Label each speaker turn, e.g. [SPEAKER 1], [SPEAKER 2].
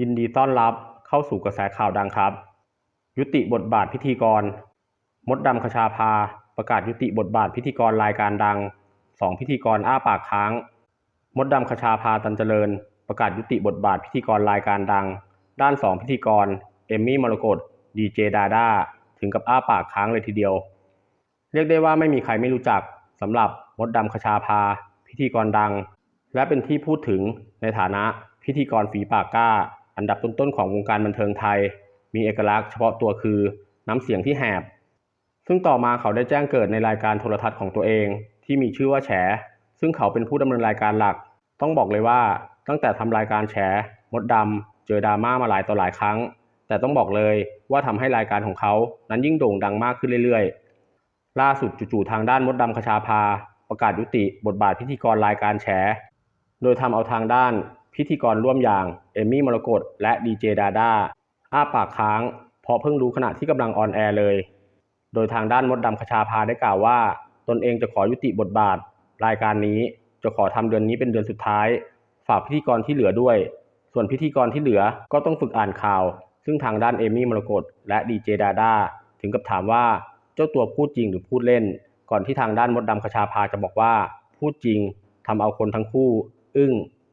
[SPEAKER 1] ยินดีต้อนรับเข้าสู่กระแสข่าวดังครับ ยุติบทบาทพิธีกร มดดำคชาภาประกาศยุติบทบาทพิธีกรรายการดังสองพิธีกรอ้าปากค้าง มดดำคชาภาตันเจริญ ประกาศยุติบทบาทพิธีกรรายการดัง ด้านสองพิธีกร เอมมี่มรกตดีเจดาด้าถึงกับอ้าปากค้างเลยทีเดียว เรียกได้ว่าไม่มีใครไม่รู้จักสำหรับมดดำคชาภาพิธีกรดัง และเป็นที่พูดถึงในฐานะพิธีกรฝีปากกล้า อันดับต้นๆของวงการบันเทิงไทย มีเอกลักษณ์เฉพาะตัวคือน้ำเสียงที่แหบ ซึ่งต่อมาเขาได้แจ้งเกิดในรายการโทรทัศน์ของตัวเอง ที่มีชื่อว่าแฉ ซึ่งเขาเป็นผู้ดำเนินรายการหลัก ต้องบอกเลยว่าตั้งแต่ทำรายการแฉมดดำเจอดราม่ามาหลายต่อหลายครั้ง แต่ต้องบอกเลยว่าทำให้รายการของเขานั้นยิ่งโด่งดังมากขึ้นเรื่อยๆ ล่าสุดจู่ๆทางด้านมดดำคชาภาประกาศยุติบทบาทพิธีกรรายการแฉ โดยทำเอาทางด้าน พิธีกรร่วมอย่างเอมมี่มรกตและดีเจดาด้าอ้าปากค้าง เพราะเพิ่งรู้ขณะที่กำลังออนแอร์เลย โดยทางด้านมดดำคชาพาได้กล่าวว่า ตนเองจะขอยุติบทบาท รายการนี้จะขอทำเดือนนี้เป็นเดือนสุดท้าย ฝากพิธีกรที่เหลือด้วย ส่วนพิธีกรที่เหลือก็ต้องฝึกอ่านข่าว ซึ่งทางด้านเอมี่มรกตและดีเจดาด้าถึงกับถามว่าเจ้าตัวพูดจริงหรือพูดเล่น ก่อนที่ทางด้านมดดำคชาพาจะบอกว่า พูดจริงทำเอาคนทั้งคู่ อึ้ง